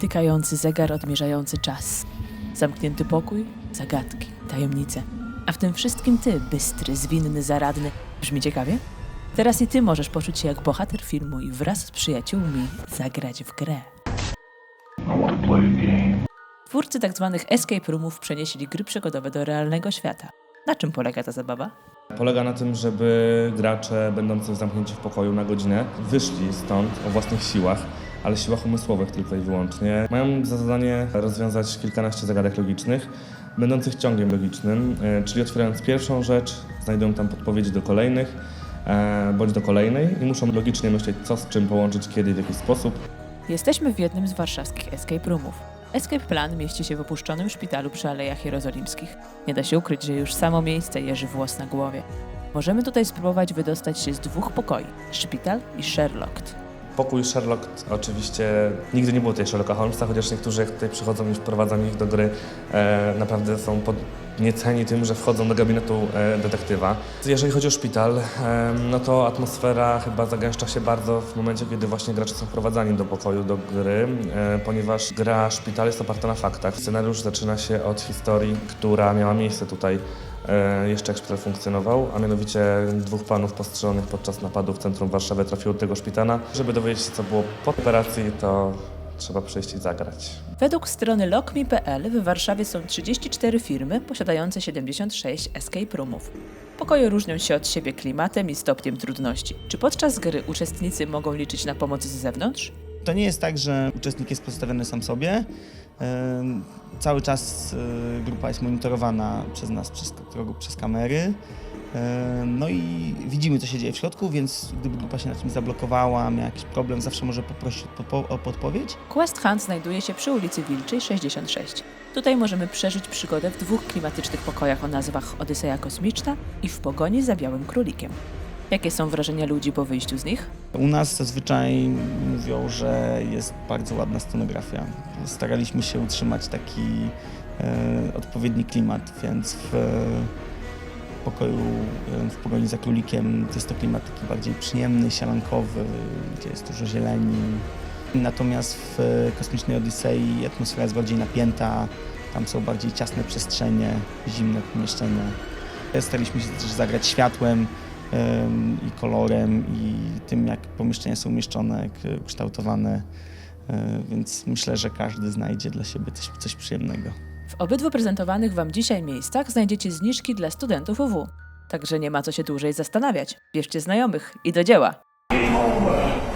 Tykający zegar odmierzający czas. Zamknięty pokój, zagadki, tajemnice. A w tym wszystkim ty, bystry, zwinny, zaradny. Brzmi ciekawie? Teraz i ty możesz poczuć się jak bohater filmu i wraz z przyjaciółmi zagrać w grę. Twórcy tzw. escape roomów przenieśli gry przygodowe do realnego świata. Na czym polega ta zabawa? Polega na tym, żeby gracze będący zamknięci w pokoju na godzinę wyszli stąd o własnych siłach, ale siłach umysłowych tylko i wyłącznie. Mają za zadanie rozwiązać kilkanaście zagadek logicznych, będących ciągiem logicznym, e, czyli otwierając pierwszą rzecz, znajdują tam podpowiedzi do kolejnych, e, bądź do kolejnej i muszą logicznie myśleć, co z czym połączyć, kiedy w jaki sposób. Jesteśmy w jednym z warszawskich escape roomów. Escape Plan mieści się w opuszczonym szpitalu przy Alejach Jerozolimskich. Nie da się ukryć, że już samo miejsce jeży włos na głowie. Możemy tutaj spróbować wydostać się z dwóch pokoi. Szpital i Sherlock. Pokój Sherlock oczywiście nigdy nie było tutaj Sherlocka Holmesa, chociaż niektórzy jak tutaj przychodzą i wprowadzam ich do gry, e, naprawdę są podnieceni tym, że wchodzą do gabinetu e, detektywa. Jeżeli chodzi o szpital, e, no to atmosfera chyba zagęszcza się bardzo w momencie, kiedy właśnie gracze są wprowadzani do pokoju, do gry, e, ponieważ gra szpital jest oparta na faktach. Scenariusz zaczyna się od historii, która miała miejsce tutaj jeszcze jak szpital funkcjonował, a mianowicie dwóch panów postrzelonych podczas napadu w centrum Warszawy trafiło do tego szpitala. Żeby dowiedzieć się, co było po operacji, to trzeba przyjść i zagrać. Według strony lockme.pl w Warszawie są 34 firmy posiadające 76 escape roomów. Pokoje różnią się od siebie klimatem i stopniem trudności. Czy podczas gry uczestnicy mogą liczyć na pomoc z zewnątrz? To nie jest tak, że uczestnik jest postawiony sam sobie. Cały czas y, grupa jest monitorowana przez nas, przez, przez kamery. No i widzimy, co się dzieje w środku, więc gdyby grupa się na czymś zablokowała, miała jakiś problem, zawsze może poprosić o podpowiedź. Quest Hunt znajduje się przy ulicy Wilczej 66. Tutaj możemy przeżyć przygodę w dwóch klimatycznych pokojach o nazwach Odyseja Kosmiczna i W pogoni za białym królikiem. Jakie są wrażenia ludzi po wyjściu z nich? U nas zazwyczaj mówią, że jest bardzo ładna scenografia. Staraliśmy się utrzymać taki e, odpowiedni klimat, więc w e, pokoju e, w pogoni za królikiem jest to klimat taki bardziej przyjemny, sielankowy, gdzie jest dużo zieleni. Natomiast w e, Kosmicznej Odysei atmosfera jest bardziej napięta, tam są bardziej ciasne przestrzenie, zimne pomieszczenia. Staraliśmy się też zagrać światłem, em, i kolorem, i tym, jak pomieszczenia są umieszczone, jak e, kształtowane. E, Więc myślę, że każdy znajdzie dla siebie coś, coś przyjemnego. W obydwu prezentowanych Wam dzisiaj miejscach znajdziecie zniżki dla studentów UW. Także nie ma co się dłużej zastanawiać. Bierzcie znajomych i do dzieła. Game over.